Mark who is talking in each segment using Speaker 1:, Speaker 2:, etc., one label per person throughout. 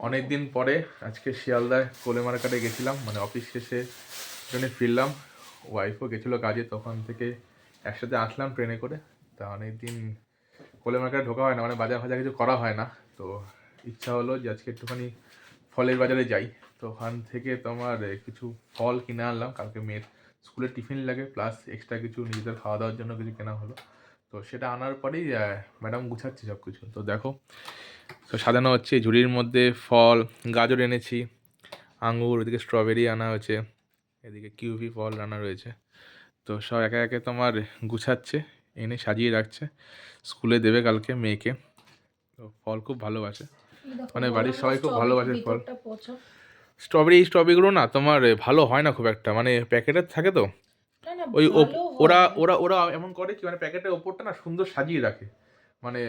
Speaker 1: অনেক দিন পরে আজকে শিয়ালদায় কোলে মার্কেটে গেছিলাম মানে অফিস শেষে জন্য ফিরলাম ওয়াইফও গেছিল কাজে, তখন থেকে একসাথে আসলাম ট্রেনে করে। তা অনেক দিন কোলে মার্কেটে ঢোকা হয় না মানে বাজার ফাজার কিছু করা হয় না। তো ইচ্ছা হলো যে আজকে একটুখানি ফলের বাজারে যাই। তো ওখান থেকে তোমার কিছু ফল কিনে আনলাম। কালকে মেয়ের স্কুলে টিফিন লাগে প্লাস এক্সট্রা কিছু নিজেদের খাওয়া দাওয়ার জন্য কিছু কেনা হলো। তো সেটা আনার পরেই ম্যাডাম গুছাচ্ছে সব কিছু তো দেখো তো সাজানো হচ্ছে ঝুড়ির মধ্যে ফল গাজর এনেছি আঙ্গুর ওদিকে স্ট্রবেরি আনা হয়েছে এদিকে কিউবি ফল আনা রয়েছে। তো সব একে একে তোমার গুছাচ্ছে এনে সাজিয়ে রাখছে স্কুলে দেবে কালকে মেয়েকে। তো ফল খুব ভালোবাসে। মানে বাড়ির সবাই খুব ভালোবাসে ফল। স্ট্রবেরি স্ট্রবেরিগুলো না তোমার ভালো হয় না খুব একটা মানে প্যাকেটের থাকে তো। ওই ওরা ওরা ওরা এমন করে কি মানে প্যাকেটের ওপরটা না সুন্দর সাজিয়ে রাখে। মানে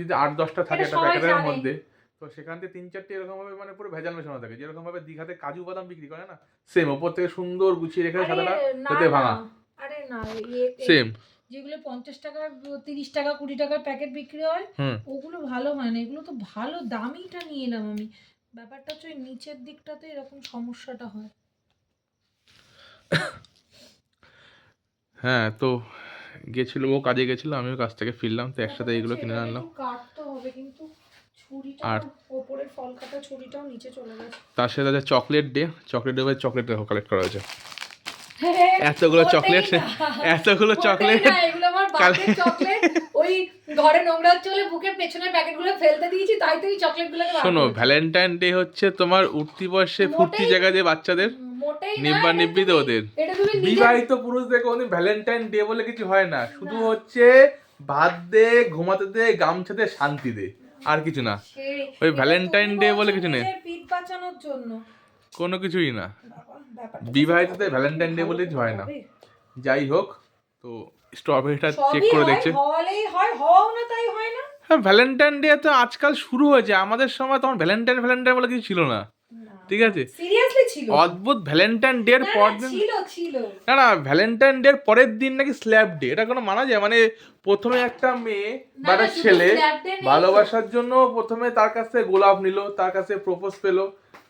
Speaker 1: যদি আট দশটা থাকে একটা প্যাকেটের মধ্যে তো সেখান থেকে তিন চারটে এরকম ভাবে মানে পুরো ভেজাল মেশানো থাকে। যেরকম ভাবে দীঘাতে কাজু বাদাম বিক্রি করে না? সেম ওপর থেকে সুন্দর গুছিয়ে রেখে সাদাটা এতে ভাঙা।
Speaker 2: আরে না
Speaker 1: সেম
Speaker 2: যেগুলো পঞ্চাশ টাকা তিরিশ টাকা কুড়ি টাকার প্যাকেট বিক্রি হয় ওগুলো ভালো হয় না। এগুলো তো ভালো দামিটা নিয়ে এলাম আমি। ব্যাপারটা হচ্ছে নিচের দিকটাতে এরকম সমস্যাটা হয়।
Speaker 1: হ্যাঁ তো গেছিল ও কাজে গেছিল আমিও কাজ থেকে ফিরলাম তো একসাথে এগুলো কিনে আনলাম।
Speaker 2: একটু কাটতে হবে কিন্তু ছুরিটা
Speaker 1: আর-
Speaker 2: ফল কাটা ছুরিটাও নিচে চলে গেছে।
Speaker 1: তার সাথে আছে chocolate day chocolate day chocolate collect করা হয়েছে।
Speaker 2: হ্যাঁ,
Speaker 1: এতগুলো চকলেট এতগুলো চকলেট।
Speaker 2: ওই ঘরে নোংরা বলে বুকের পেছনের প্যাকেটগুলো ফেলতে দিয়েছি তাই তো এই চকলেটগুলোকে বার
Speaker 1: শোনো ভ্যালেন্টাইন ডে হচ্ছে তোমার উঠতি বয়সে ফুর্তি জায়গা যে বাচ্চাদের নিব্বা নিব্বিতে ওদের।
Speaker 2: তুমি
Speaker 1: বিবাহিত পুরুষদের কোনোদিন ভ্যালেন্টাইন ডে বলে কিছু হয় না। শুধু হচ্ছে ভাত দে ঘুমাতে দে গামছা দে শান্তি দে। আর কিছু না। ওই ভ্যালেন্টাইন ডে বলে কিছু নেই।
Speaker 2: পিঠ বাঁচানোর জন্য।
Speaker 1: কোনো কিছুই না। বিবাহিতদের ভ্যালেন্টাইন ডে বলে কিছু হয় না। যাই হোক তো স্ট্রবেরিটা চেক করে দেখছে
Speaker 2: হ্যাঁ
Speaker 1: ভ্যালেন্টাইন ডে তো আজকাল শুরু হয়েছে। আমাদের সময় তখন ভ্যালেন্টাইন ভ্যালেন্টাইন বলে কিছু ছিল না। ঠিক আছে? অদ্ভুত ভ্যালেন্টাইন ডে এর পর দিন না না ভ্যালেন্টাইন ডে এর পরের দিন নাকি স্ল্যাব ডে এটা কোনো মানা যায়? মানে প্রথমে একটা মেয়ে বা একটা ছেলে। ভালোবাসার জন্য প্রথমে তার কাছ থেকে গোলাপ নিল তার কাছে প্রপোজ পেল।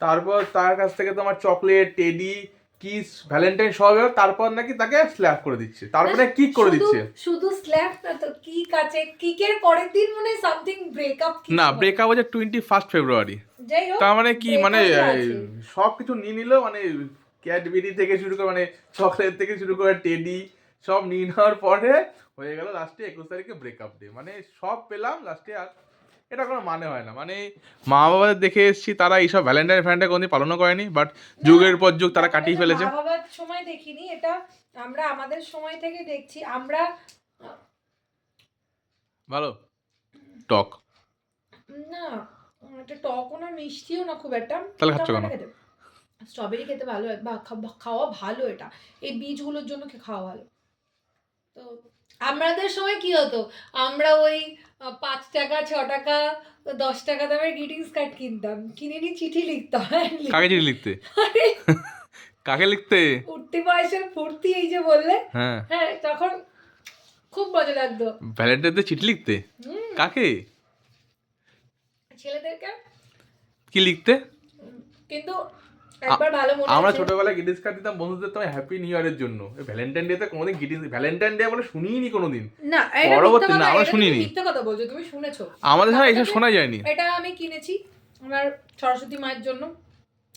Speaker 1: তারপর তার কাছ থেকে তোমার চকলেট টেডি কিস ভ্যালেন্টাইন সব তারপর নাকি তাকে স্ল্যাব করে দিচ্ছে। তারপরে কি করে দিচ্ছে।
Speaker 2: শুধু স্ল্যাব না তো কিক আছে। কিকের পরের দিন মনে সামথিং ব্রেকআপ
Speaker 1: না ব্রেকআপ হচ্ছে টোয়েন্টি ফার্স্ট ফেব্রুয়ারি তার মানে কি মানে
Speaker 2: ই আছে।
Speaker 1: সব কিছু নিয়ে নিল মানে ক্যাডবেরি থেকে শুরু করে মানে চকলেট থেকে শুরু করে টেডি সব নিয়ে নেওয়ার পরে হয়ে গেল লাস্টে একুশ তারিখে ব্রেকআপ ডে মানে সব পেলাম লাস্টে আর এটা কোনো মানে হয় না। মানে মা বাবাদের দেখে এসেছি তারা এইসব ভ্যালেন্টাইন ফ্যালেন্টাইন কোনোদিন পালনও করেনি বাট যুগের পর যুগ তারা কাটিয়ে ফেলেছে।
Speaker 2: বাবার সময় দেখিনি এটা আমরা আমাদের সময় থেকে দেখছি। আমরা
Speaker 1: ভালো টক
Speaker 2: না এটা টকও না মিষ্টিও না খুব একটা।
Speaker 1: তাহলে খাচ্ছ কেন?
Speaker 2: স্ট্রবেরি খেতে ভালো বা খাওয়া ভালো এটা। এই বীজগুলোর জন্য খাওয়া ভালো। তো আমাদের সময় কি হতো? আমরা ওই পাঁচ টাকা ছ টাকা দশ টাকা দামের গ্রিটিংস কার্ড কিনতাম। কিনে নিয়ে চিঠি লিখতাম।
Speaker 1: কাকে চিঠি লিখতে? কাকে লিখতে?
Speaker 2: উঠতি বয়সের ফুর্তি এই যে বললে।
Speaker 1: হ্যাঁ।
Speaker 2: হ্যাঁ তখন খুব মজা লাগতো।
Speaker 1: ভ্যালেন্টাইন ডে চিঠি লিখতে? কাকে?
Speaker 2: ছেলেদেরকে।
Speaker 1: কি লিখতে?
Speaker 2: কিন্তু একবার ভালো মনে
Speaker 1: আমরা ছোটবেলায় গ্রিটিংস কার্ড দিতাম বন্ধুদের তো হ্যাপি নিউ ইয়ারের জন্য। ভ্যালেন্টাইন ডে তে কোনোদিন গ্রিটিংস ভ্যালেন্টাইন ডে বলে শুনিনি কোনোদিন।
Speaker 2: না এটা
Speaker 1: পরবর্তী- না, আমরা শুনিনি।
Speaker 2: মিথ্যা কথা বলছো তুমি শুনেছো।
Speaker 1: আমাদের সময় এইসব শোনা যায়নি।
Speaker 2: এটা আমি কিনেছি আমার সরস্বতী মায়ের জন্য।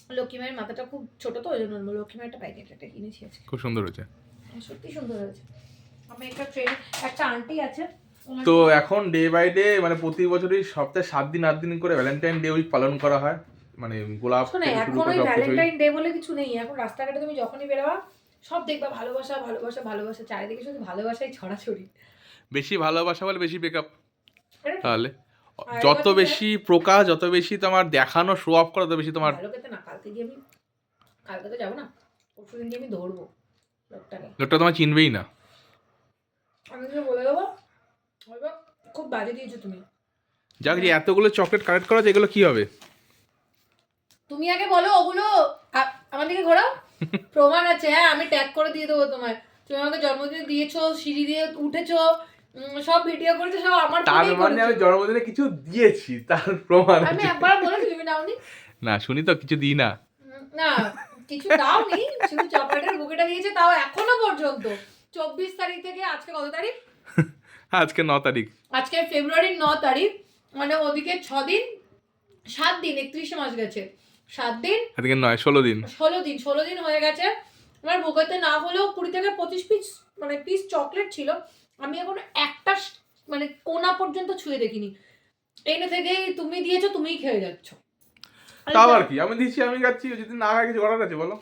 Speaker 2: লক্ষ্মী মায়ের মাথাটা খুব ছোট তো ওই জন্য লক্ষ্মী মায়েরটা পাইনি এটা কিনেছি আজকে।
Speaker 1: খুব সুন্দর হয়েছে।
Speaker 2: হ্যাঁ, সত্যি সুন্দর হয়েছে। আমি একটা ট্রেন একটা আন্টি আছে
Speaker 1: তো এখন ডে বাই ডে মানে প্রতি বছরই সপ্তাহে সাত দিন আট দিন করে ভ্যালেন্টাইন ডে উইক পালন করা হয়। মানে গোলাপ
Speaker 2: শোনো এখন ওই ভ্যালেন্টাইন ডে বলে কিছু নেই। এখন রাস্তাঘাটে তুমি যখনই বেরোবা সব দেখবা ভালোবাসা ভালোবাসা ভালোবাসা। চারিদিকে শুধু ভালোবাসাই ছড়াছড়ি।
Speaker 1: বেশি ভালোবাসা বলে বেশি ব্রেকআপ
Speaker 2: এটা
Speaker 1: তাহলে যত বেশি প্রকাশ যত বেশি তোমার দেখানো শো অফ করা তত বেশি তোমার
Speaker 2: না কালকে গিয়ে আমি কালকে তো যাব না পরশু দিন গিয়ে আমি ধরবো লোকটাকে।
Speaker 1: লোকটা তোমার চিনবেই না।
Speaker 2: আমি যে বলে দেবো খুব বাজে দিয়েছ তুমি।
Speaker 1: যাক যে এতগুলো চকলেট কালেক্ট করা এগুলো কি হবে?
Speaker 2: তুমি আগে বলো ওগুলো আমার দিকে ঘোরাও। প্রমাণ আছে হ্যাঁ আমি ট্যাগ করে দিয়ে দেবো তোমার তুমি আমাকে জন্মদিনে দিয়েছ সিঁড়ি দিয়ে উঠেছো সব ভিডিও করেছে সব আমার
Speaker 1: তার মানে আমি জন্মদিনে কিছু দিয়েছি তার প্রমাণ
Speaker 2: আমি। একবার বলেছি তুমি নাওনি।
Speaker 1: না শুনি তো কিছু দিই না।
Speaker 2: না কিছু দাওনি শুধু চকলেটের বুকেটা দিয়েছে তাও এখনও পর্যন্ত। চব্বিশ তারিখ থেকে আজকে কত তারিখ?
Speaker 1: আজকে ন তারিখ।
Speaker 2: আজকে ফেব্রুয়ারির ন তারিখ মানে ওদিকে ছ দিন সাত দিন একত্রিশে মাস গেছে। সাত দিন
Speaker 1: আজকে নয় ষোলো দিন।
Speaker 2: ষোলো দিন ষোলো দিন হয়ে গেছে। আমার বুকেতে না হলেও কুড়ি থেকে পঁচিশ পিস মানে পিস চকলেট ছিল। আমি এখন একটা মানে কোনা পর্যন্ত ছুঁয়ে দেখিনি। এনে থেকেই তুমি দিয়েছ তুমিই খেয়ে যাচ্ছ।
Speaker 1: তা আবার কি? আমি দিচ্ছি আমি খাচ্ছি যদি না খাই কিছু করার আছে বলো।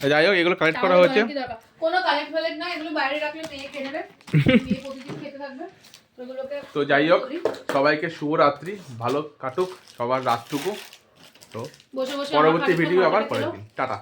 Speaker 1: যাই হোক এগুলো কালেক্ট করা
Speaker 2: দরকার? কোনো কালেক্ট ফালেক্ট না এগুলো বাইরে রাখলে মেয়ে খেয়ে নেবে। প্রতিদিন খেতে থাকবে।
Speaker 1: তো যাই হোক সবাইকে শুভ রাত্রি ভালো কাটুক সবার রাতটুকু। তো পরবর্তী ভিডিও আবার। পরের দিন। টাটা।